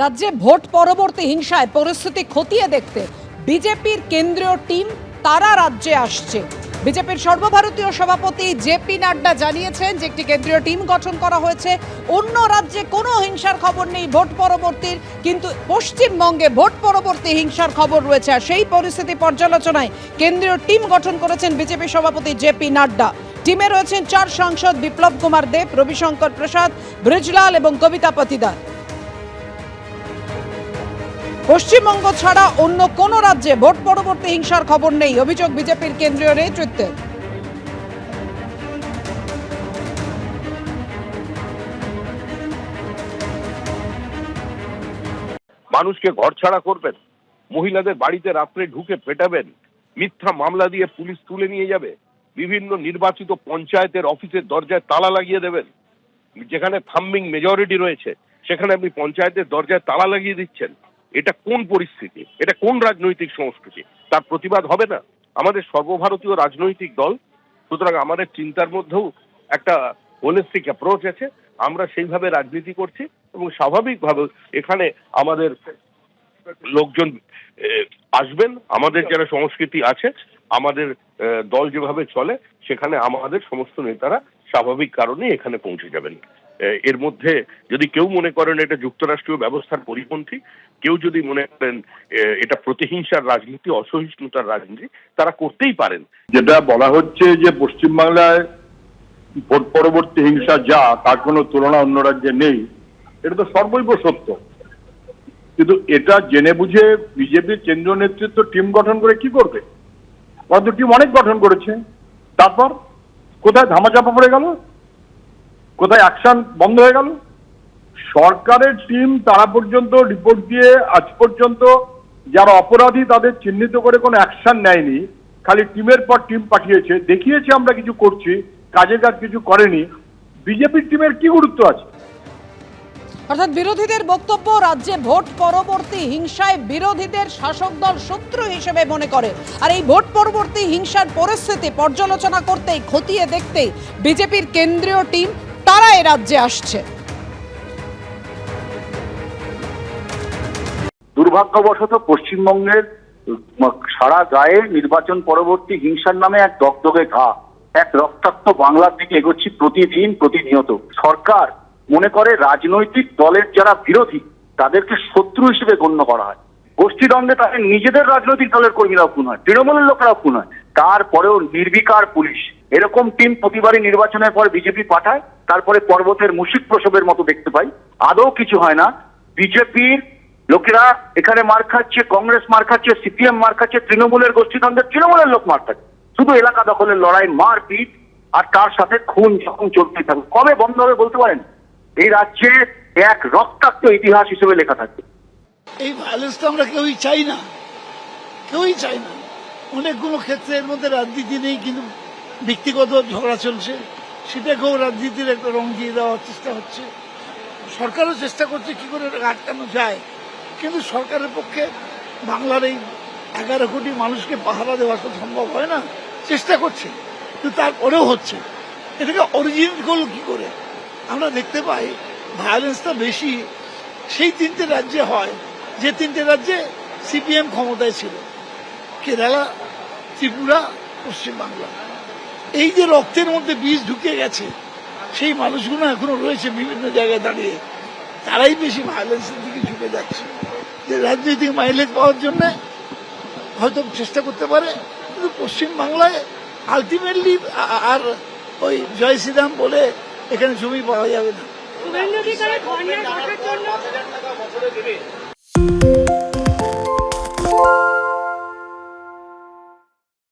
রাজ্যে ভোট পরবর্তী হিংসায় পরিস্থিতি খতিয়ে দেখতে বিজেপির কেন্দ্রীয় টিম তারা রাজ্যে আসছে। বিজেপির সর্বভারতীয় সভাপতি জেপি নাড্ডা জানিয়েছেন যে একটি কেন্দ্রীয় টিম গঠন করা হয়েছে। অন্য রাজ্যে কোনো হিংসার খবর নেই ভোট পরবর্তীর, কিন্তু পশ্চিমবঙ্গে ভোট পরবর্তী হিংসার খবর রয়েছে আর সেই পরিস্থিতি পর্যালোচনায় কেন্দ্রীয় টিম গঠন করেছেন বিজেপি সভাপতি জেপি নাড্ডা। টিমে রয়েছেন চার সাংসদ বিপ্লব কুমার দেব, রবিশঙ্কর প্রসাদ, ব্রিজলাল এবং কবিতা পতিদার। পশ্চিমবঙ্গ ছাড়া অন্য কোনো রাজ্যে ভোট পরবর্তী হিংসার খবর নেই, অভিযোগ বিজেপির কেন্দ্রীয় নেতৃত্বের। মানুষকে ঘরছাড়া করবেন, মহিলাদের বাড়িতে রাত্রে ঢুকে পেটাবেন, মিথ্যা মামলা দিয়ে পুলিশ তুলে নিয়ে যাবে, বিভিন্ন নির্বাচিত পঞ্চায়েতের অফিসের দরজায় তালা লাগিয়ে দেবেন, যেখানে থাম্বিং মেজরিটি রয়েছে, সেখানে আপনি পঞ্চায়েতের দরজায় তালা লাগিয়ে দিচ্ছেন। এটা কোন পরিস্থিতি? এটা কোন রাজনৈতিক সংস্কৃতি? তার প্রতিবাদ হবে না? আমাদের সর্বভারতীয় রাজনৈতিক দল, সুতরাং আমাদের চিন্তার মধ্যেও একটা হোলিস্টিক অ্যাপ্রোচ আছে। আমরা সেইভাবে রাজনীতি করছি এবং স্বাভাবিকভাবে এখানে আমাদের লোকজন আসবেন। আমাদের যারা সংস্কৃতি আছে, আমাদের দল যেভাবে চলে, সেখানে আমাদের সমস্ত নেতারা স্বাভাবিক কারণেই এখানে পৌঁছে যাবেন। এর মধ্যে যদি কেউ মনে করেন এটা যুক্তরাষ্ট্রীয় ব্যবস্থার পরিপন্থী, কেউ যদি মনে করেন এটা প্রতিহিংসার রাজনীতি, অসহিষ্ণুতার রাজনীতি, তারা করতেই পারেন। যেটা বলা হচ্ছে যে পশ্চিমবাংলায় ভোট পরবর্তী হিংসা যা, তার কোনো তুলনা অন্য রাজ্যে নেই, এটা তো সর্বৈব সত্য। কিন্তু এটা জেনে বুঝে বিজেপির কেন্দ্রীয় নেতৃত্ব টিম গঠন করে কি করবে? টিম অনেক গঠন করেছে। তারপর কোথায় ধামাচাপা পড়ে গেল? কোথায় অ্যাকশন বন্ধ হয়ে গেল? সরকারের টিম তারা পর্যন্ত রিপোর্ট দিয়ে আজ পর্যন্ত যারা অপরাধী তাদের চিহ্নিত করে কোনো অ্যাকশন নেয়নি। খালি টিমের পর টিম পাঠিয়েছে। দেখিয়েছে আমরা কিছু করছি, কাজের কাজ কিছু করেনি। বিজেপির টিমের কি গুরুত্ব আছে? অর্থাৎ বিরোধীদের বক্তব্য, রাজ্যে ভোট পরবর্তী হিংসায় বিরোধীদের শাসক দল শত্রু হিসেবে মনে করে। আর এই ভোট পরবর্তী হিংসার পরিস্থিতি পর্যালোচনা করতেই, খতিয়ে দেখতেই বিজেপির কেন্দ্রীয় টিম তারা এ রাজ্যে আসছে। দুর্ভাগ্যবশত পশ্চিমবঙ্গের সারা গায়ে নির্বাচন পরবর্তী হিংসার নামে এক দগদগে ঘা, এক রক্তাক্ত বাংলার দিকে এগোচ্ছি প্রতিদিন প্রতিনিয়ত। সরকার মনে করে রাজনৈতিক দলের যারা বিরোধী, তাদেরকে শত্রু হিসেবে গণ্য করা হয়। গোষ্ঠীদ্বন্দ্বে তাদের নিজেদের রাজনৈতিক দলের কর্মীরাও খুন হয়, তৃণমূলের লোকেরাও খুন হয়। তারপরেও নির্বিকার পুলিশ, এরকম টিম প্রতিবারই নির্বাচনের পর বিজেপি পাঠায় তারপরে পর্বতের মুশিক প্রসবের মতো দেখতে পাই। আদৌ কিছু হয় না। বিজেপির লোকেরা এখানে মার খাচ্ছে, কংগ্রেস মার খাচ্ছে, সিপিএম মার খাচ্ছে, তৃণমূলের গোষ্ঠীদ্বন্দ্বের তৃণমূলের লোক মার খাচ্ছে। শুধু এলাকা দখলের লড়াই, মারপিট আর তার সাথে খুন যখন চলতে থাকবে। কবে বন্ধ হবে বলতে পারেন? এই রাজ্যে এক রক্তাক্ত ইতিহাস হিসেবে লেখা থাকবে এই ভায়োলেন্স তো আমরা কেউই চাই না। কেউই চাই না। অনেকগুলো ক্ষেত্রে এর মধ্যে রাজনীতি নেই, কিন্তু ব্যক্তিগত ঝগড়া চলছে। সেটাকেও রাজনীতির একটা রং দিয়ে দেওয়ার চেষ্টা হচ্ছে। সরকারও চেষ্টা করছে কি করে আটকানো যায়। কিন্তু সরকারের পক্ষে বাংলার এই এগারো কোটি মানুষকে পাহারা দেওয়া তো সম্ভব হয় না, চেষ্টা করছে। কিন্তু তারপরেও হচ্ছে। এটাকে অরিজিনেট করল কি করে? আমরা দেখতে পাই ভায়োলেন্সটা বেশি সেই তিনটে রাজ্যে হয়। যে তিনটে রাজ্যে সিপিএম ক্ষমতায় ছিল। কেরালা, ত্রিপুরা, পশ্চিমবাংলা। এই যে রক্তের মধ্যে বীজ ঢুকে গেছে, সেই মানুষগুলো এখনও রয়েছে বিভিন্ন জায়গায় দাঁড়িয়ে। তারাই বেশি ভায়োলেন্সের দিকে ঝুঁকে যাচ্ছে। যে রাজনৈতিক মাইলেজ পাওয়ার জন্য হয়তো চেষ্টা করতে পারে, কিন্তু পশ্চিমবাংলায় আলটিমেটলি আর ওই জয় শ্রীরাম বলে এখানে জমি পাওয়া যাবে না।